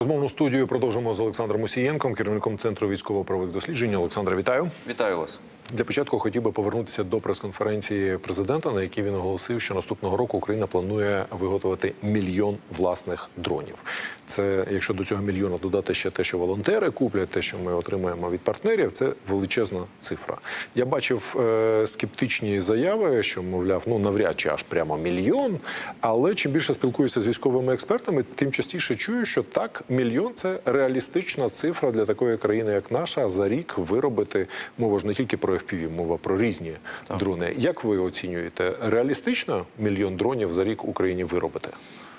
Розмовну студію продовжимо з Олександром Мусієнком, керівником центру військово-правових досліджень. Олександра, вітаю. Вітаю вас. Для початку хотів би повернутися до прес-конференції президента, на якій він оголосив, що наступного року Україна планує виготовити мільйон власних дронів. Це якщо до цього мільйона додати ще те, що волонтери куплять, те, що ми отримаємо від партнерів, це величезна цифра. Я бачив е, скептичні заяви, що мовляв, ну навряд чи аж прямо мільйон. Але чим більше спілкуюся з військовими експертами, тим частіше чую, що так, мільйон це реалістична цифра для такої країни, як наша, за рік виробити мова ж не тільки про FPV, мова про різні дрони. Як ви оцінюєте, реалістично мільйон дронів за рік Україні виробити?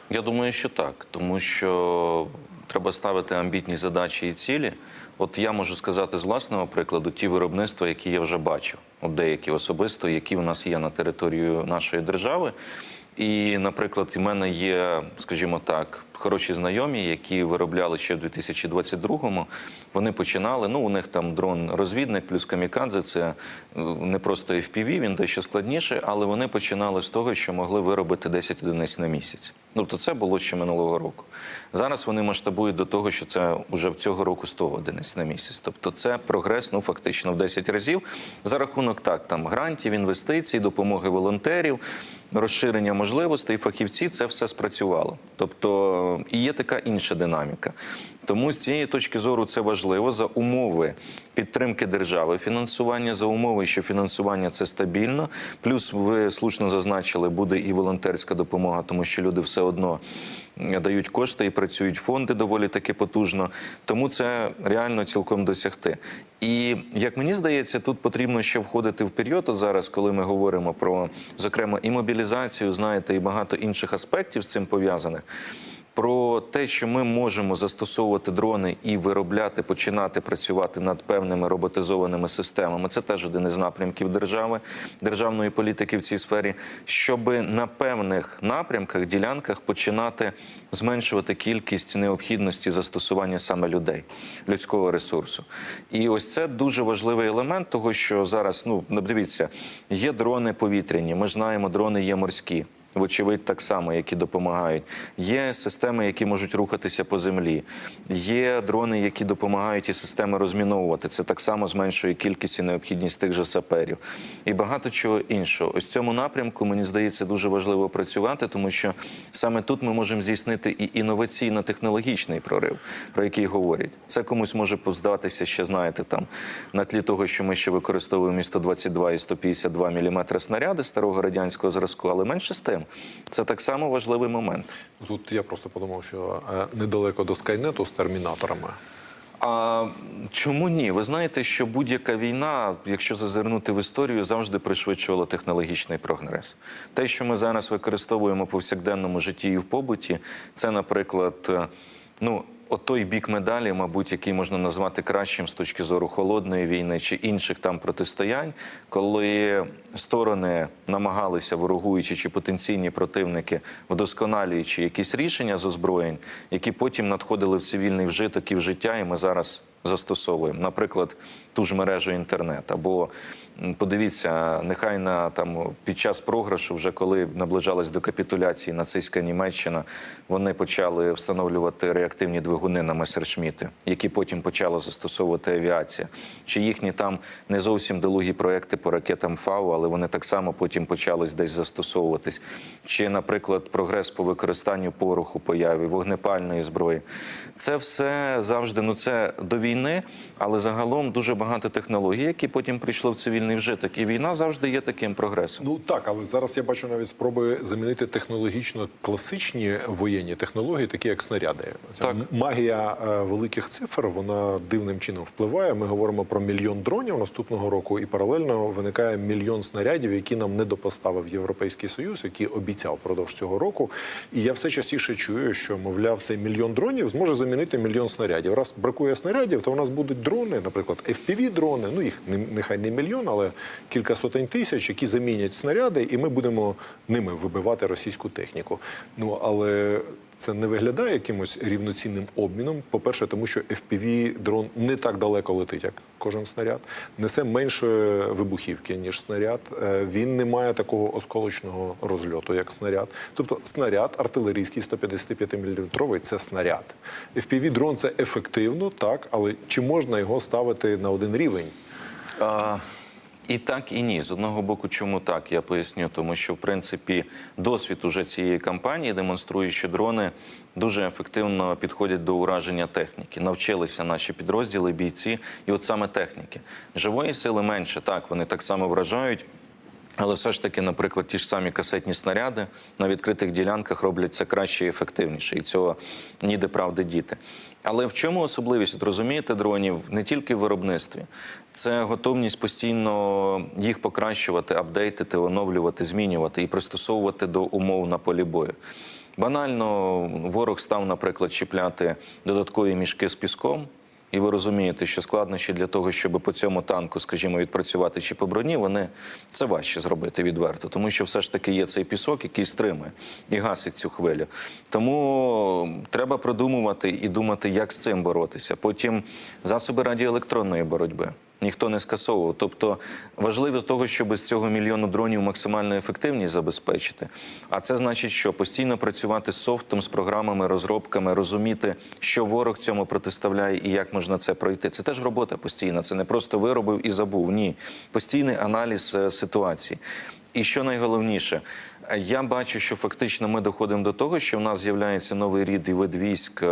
Я думаю, що так, тому що треба ставити амбітні задачі і цілі. От я можу сказати з власного прикладу ті виробництва, які я вже бачив, от деякі особисто, які у нас є на території нашої держави. І, наприклад, у мене є, скажімо так, хороші знайомі, які виробляли ще в 2022-му. Вони починали. Ну, у них там дрон-розвідник плюс камікадзе. Це е, не просто FPV, він дещо складніше, але вони починали з того, що могли виробити 10 одиниць на місяць. Тобто це було ще минулого року. Зараз вони масштабують до того, що це вже в цього року 100 одиниць на місяць. Тобто це прогрес, ну фактично в 10 разів за рахунок так, там грантів, інвестицій, допомоги волонтерів, розширення можливостей, фахівці це все спрацювало. Тобто і є така інша динаміка. Тому з цієї точки зору це важливо за умови підтримки держави, фінансування за умови, що фінансування це стабільно. Плюс ви слушно зазначили, буде і волонтерська допомога, тому що люди все одно дають кошти і працюють фонди доволі таки потужно. Тому це реально цілком досягти. І як мені здається, тут потрібно ще входити в період от зараз, коли ми говоримо про зокрема і мобілізацію, знаєте, і багато інших аспектів з цим пов'язаних. Про те, що ми можемо застосовувати дрони і виробляти, починати працювати над певними роботизованими системами, це теж один із напрямків держави, державної політики в цій сфері, щоб на певних напрямках, ділянках починати зменшувати кількість необхідності застосування саме людей, людського ресурсу. І ось це дуже важливий елемент того, що зараз ну дивіться, є дрони повітряні. Ми знаємо, дрони є морські. Вочевидь, так само, які допомагають. Є системи, які можуть рухатися по землі. Є дрони, які допомагають і системи розміновувати. Це так само зменшує кількість і необхідність тих же саперів. І багато чого іншого. Ось в цьому напрямку мені здається дуже важливо працювати, тому що саме тут ми можемо здійснити і інноваційно-технологічний прорив, про який говорять. Це комусь може здатися ще, знаєте, там на тлі того, що ми ще використовуємо і 122 і 152 мм снаряди старого радянського зразку, але менше з тим. Це так само важливий момент. Тут я просто подумав, що е, недалеко до Скайнету з термінаторами. А чому ні? Ви знаєте, що будь-яка війна, якщо зазирнути в історію, завжди пришвидшувала технологічний прогрес. Те, що ми зараз використовуємо в повсякденному житті і в побуті, це, наприклад, е, ну. От той бік медалі, мабуть, який можна назвати кращим з точки зору холодної війни чи інших там протистоянь, коли сторони намагалися, ворогуючи чи потенційні противники, вдосконалюючи якісь рішення з озброєнь, які потім надходили в цивільний вжиток і в життя, і ми зараз застосовуємо, наприклад, ту ж мережу інтернет. Або подивіться, нехай на там під час програшу, вже коли наближалась до капітуляції нацистська Німеччина, вони почали встановлювати реактивні двигуни на Месершміти, які потім почала застосовувати авіація. Чи їхні там не зовсім долугі проекти по ракетам ФАУ, але вони так само потім почали десь застосовуватись. Чи, наприклад, прогрес по використанню пороху, появі, вогнепальної зброї. Це все завжди ну це до війни, але загалом дуже багато технологій, які потім прийшли в цивільний вжиток. І війна завжди є таким прогресом. Ну так, але зараз я бачу навіть спроби замінити технологічно класичні воєнні технології, такі як снаряди. Ця Так. магія е, великих цифр вона дивним чином впливає. Ми говоримо про мільйон дронів наступного року, і паралельно виникає мільйон снарядів, які нам не допоставив Європейський Союз, які обіцяв впродовж цього року. І я все частіше чую, що мовляв, цей мільйон дронів зможе замінити мільйон снарядів. Раз бракує снарядів, то у нас будуть дрони, наприклад, FPV-дрони, ну їх нехай не мільйон, але кілька сотень тисяч, які замінять снаряди, і ми будемо ними вибивати російську техніку. Ну але це не виглядає якимось рівноцінним обміном. По-перше, тому що FPV-дрон не так далеко летить, як кожен снаряд, несе менше вибухівки, ніж снаряд. Е, Він не має такого осколочного розльоту, як снаряд. Тобто снаряд артилерійський 155 мм – це снаряд. FPV-дрон це ефективно, так, але чи можна його ставити на один рівень? А, і так, і ні. З одного боку, чому так? Я поясню, тому що в принципі досвід уже цієї кампанії демонструє, що дрони дуже ефективно підходять до ураження техніки. Навчилися наші підрозділи, бійці, і от саме техніки. Живої сили менше, так вони так само вражають. Але все ж таки, наприклад, ті ж самі касетні снаряди на відкритих ділянках роблять це краще і ефективніше, і цього ніде правди діти. Але в чому особливість розумієте дронів не тільки в виробництві, це готовність постійно їх покращувати, апдейтити, оновлювати, змінювати і пристосовувати до умов на полі бою. Банально ворог став, наприклад, чіпляти додаткові мішки з піском. І ви розумієте, що складнощі для того, щоб по цьому танку, скажімо, відпрацювати чи по броні, вони це важче зробити відверто, тому що все ж таки є цей пісок, який стримує і гасить цю хвилю. Тому треба продумувати і думати, як з цим боротися. Потім засоби радіоелектронної боротьби. Ніхто не скасовував. Тобто важливо того, щоб з цього мільйону дронів максимальну ефективність забезпечити. А це значить, що постійно працювати з софтом, з програмами, розробками, розуміти, що ворог цьому протиставляє і як можна це пройти. Це теж робота постійна. Це не просто виробив і забув. Ні, постійний аналіз е, ситуації. І що найголовніше, я бачу, що фактично ми доходимо до того, що в нас з'являється новий рід і вид військ е,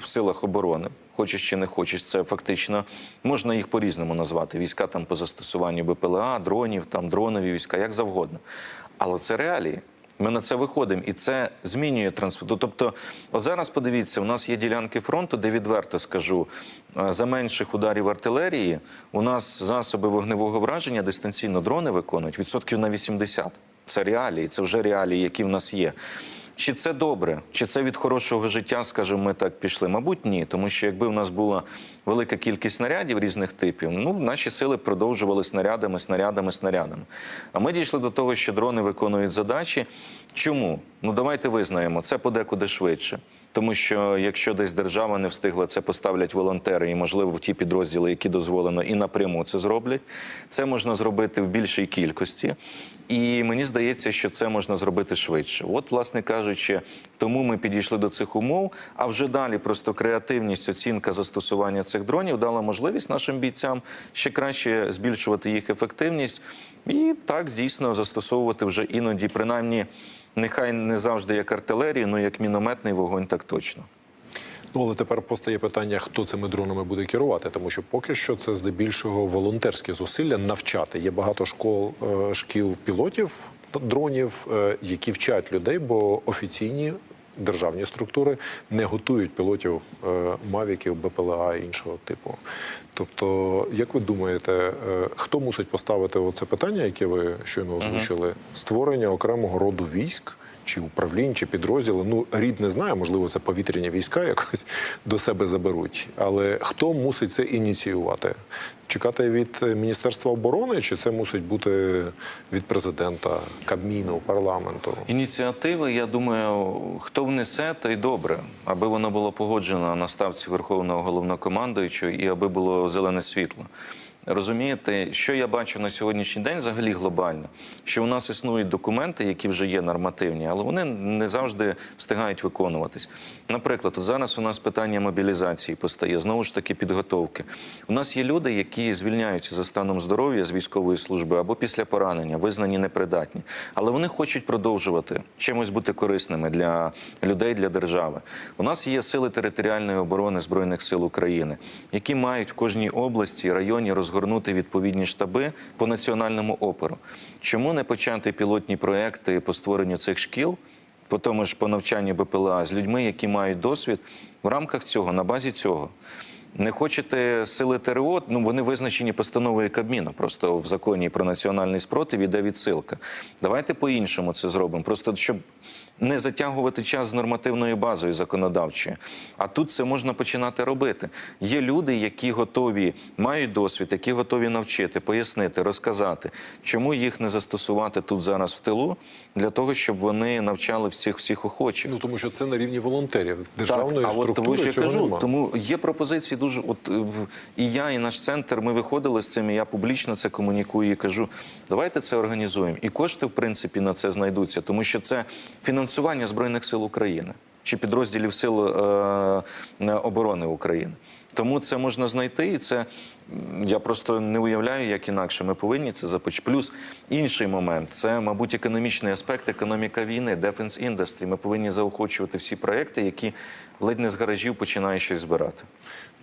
в силах оборони. Хочеш чи не хочеш, це фактично можна їх по-різному назвати. Війська там по застосуванню БПЛА, дронів, там дронові війська, як завгодно. Але це реалії. Ми на це виходимо, і це змінює трансфер. Тобто, от зараз подивіться, у нас є ділянки фронту, де відверто скажу, е, за менших ударів артилерії у нас засоби вогневого враження дистанційно дрони виконують відсотків на 80. Це реалії, це вже реалії, які в нас є. Чи це добре, чи це від хорошого життя, скажімо, ми так пішли? Мабуть, ні, тому що якби в нас була велика кількість снарядів різних типів, ну наші сили продовжували снарядами, снарядами, снарядами. А ми дійшли до того, що дрони виконують задачі. Чому? Ну давайте визнаємо, це подекуди швидше. Тому що якщо десь держава не встигла, це поставлять волонтери, і можливо в ті підрозділи, які дозволено, і напряму це зроблять. Це можна зробити в більшій кількості, і мені здається, що це можна зробити швидше. От, власне кажучи, тому ми підійшли до цих умов. А вже далі просто креативність, оцінка застосування цих дронів дала можливість нашим бійцям ще краще збільшувати їх ефективність і так дійсно застосовувати вже іноді, принаймні. Нехай не завжди як артилерію, але як мінометний вогонь, так точно. Ну, але тепер постає питання, хто цими дронами буде керувати, тому що поки що це здебільшого волонтерські зусилля навчати. Є багато школ, е, шкіл пілотів дронів, е, які вчать людей, бо офіційні державні структури не готують пілотів е, мавіків, БПЛА і іншого типу. Тобто, як ви думаєте, е, хто мусить поставити оце питання, яке ви щойно озвучили, створення окремого роду військ? Чи управлінь, чи підрозділи. Ну, рід не знає, можливо, це повітряні війська якось до себе заберуть. Але хто мусить це ініціювати? Чекати від Міністерства оборони, чи це мусить бути від президента, Кабміну, парламенту? Ініціативи, я думаю, хто внесе, то й добре, аби воно було погоджено на ставці Верховного головнокомандуючого і аби було зелене світло. Розумієте, що я бачу на сьогоднішній день взагалі глобально, що у нас існують документи, які вже є нормативні, але вони не завжди встигають виконуватись. Наприклад, от зараз у нас питання мобілізації постає, знову ж таки підготовки. У нас є люди, які звільняються за станом здоров'я з військової служби або після поранення, визнані непридатні, але вони хочуть продовжувати чимось бути корисними для людей, для держави. У нас є сили територіальної оборони збройних сил України, які мають в кожній області районі розгорнути відповідні штаби по національному опору. Чому не почати пілотні проекти по створенню цих шкіл? По тому ж по навчанню БПЛА з людьми, які мають досвід в рамках цього, на базі цього. Не хочете сили ТРО? Ну вони визначені постановою Кабміну. Просто в законі про національний спротив іде відсилка. Давайте по-іншому це зробимо. Просто щоб не затягувати час з нормативною базою законодавчою. А тут це можна починати робити. Є люди, які готові, мають досвід, які готові навчити, пояснити, розказати, чому їх не застосувати тут зараз в тилу, для того, щоб вони навчали всіх всіх охочих. Ну тому що це на рівні волонтерів державної так, а от структури тому що я кажу, нема. тому є пропозиції дуже. От е, і я, і наш центр. Ми виходили з цим. і Я публічно це комунікую і кажу. Давайте це організуємо. І кошти, в принципі, на це знайдуться, тому що це фінансування збройних сил України чи підрозділів сил е, е, оборони України. Тому це можна знайти, і це я просто не уявляю, як інакше. Ми повинні це започати. Плюс інший момент це, мабуть, економічний аспект, економіка війни, Defense Industry. Ми повинні заохочувати всі проекти, які ледь не з гаражів починають щось збирати.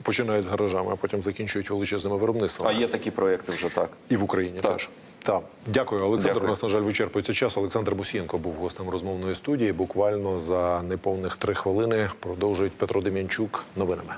Починають з гаражами, а потім закінчують величезними виробництвами. А є такі проекти вже так. І в Україні Так. теж. Так. Дякую, Олександр. Дякую. У нас, на жаль, вичерпується час. Олександр Бусієнко був гостем розмовної студії. Буквально за неповних три хвилини продовжують Петро Дем'янчук новинами.